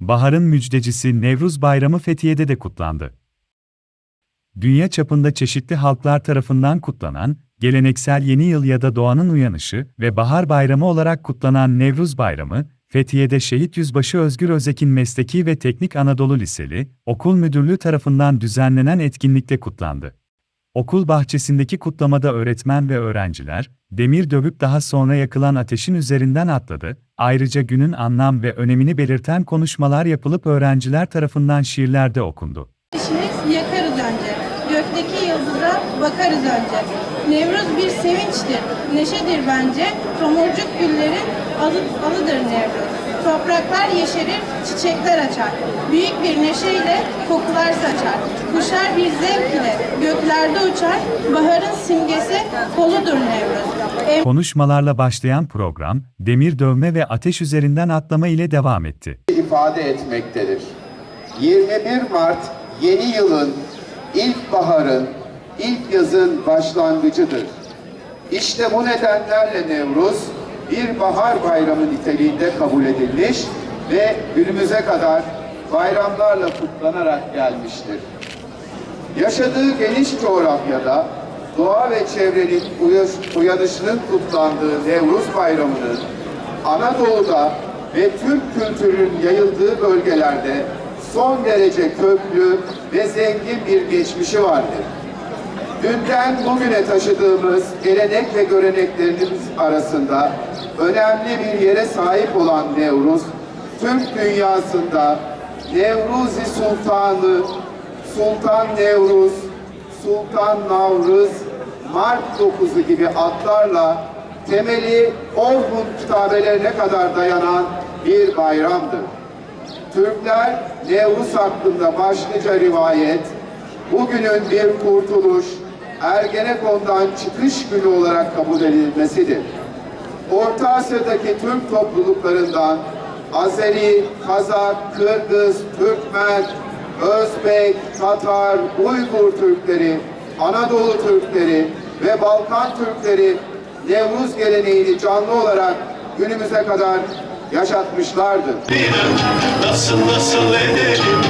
Baharın müjdecisi Nevruz Bayramı Fethiye'de de kutlandı. Dünya çapında çeşitli halklar tarafından kutlanan, geleneksel yeni yıl ya da doğanın uyanışı ve bahar bayramı olarak kutlanan Nevruz Bayramı, Fethiye'de Şehit Yüzbaşı Özgür Özek'in Mesleki ve Teknik Anadolu Liseli, Okul Müdürlüğü tarafından düzenlenen etkinlikte kutlandı. Okul bahçesindeki kutlamada öğretmen ve öğrenciler, demir dövüp daha sonra yakılan ateşin üzerinden atladı, ayrıca günün anlam ve önemini belirten konuşmalar yapılıp öğrenciler tarafından şiirler de okundu. İşimiz yakarız önce. Gökteki yıldıza bakarız önce. Nevruz bir sevinçtir, neşedir bence. Tomurcuk güllerin adı, adıdır Nevruz. Topraklar yeşerir, çiçekler açar. Büyük bir neşeyle kokular saçar. Kuşlar bir zevk ile göklerde uçar. Baharın simgesi koludur Nevruz. Konuşmalarla başlayan program, demir dövme ve ateş üzerinden atlama ile devam etti. ifade etmektedir. 21 Mart yeni yılın, ilk baharın, ilk yazın başlangıcıdır. İşte bu nedenlerle Nevruz bir bahar bayramı niteliğinde kabul edilmiş ve günümüze kadar bayramlarla kutlanarak gelmiştir. Yaşadığı geniş coğrafyada doğa ve çevrenin uyanışının kutlandığı Nevruz Bayramı'nın Anadolu'da ve Türk kültürünün yayıldığı bölgelerde son derece köklü ve zengin bir geçmişi vardır. Dünden bugüne taşıdığımız gelenek ve göreneklerimiz arasında önemli bir yere sahip olan Nevruz, Türk dünyasında Nevruzi Sultanı, Sultan Nevruz, Sultan Navruz, Mart 9'u gibi adlarla temeli Orhun kitabelerine kadar dayanan bir bayramdır. Türkler Nevruz hakkında başlıca rivayet, bugünün bir kurtuluş, Ergenekon'dan çıkış günü olarak kabul edilmesidir. Orta Asya'daki Türk topluluklarından Azeri, Kazak, Kırgız, Türkmen, Özbek, Tatar, Uygur Türkleri, Anadolu Türkleri ve Balkan Türkleri Nevruz geleneğini canlı olarak günümüze kadar yaşatmışlardır. Nasıl nasıl edelim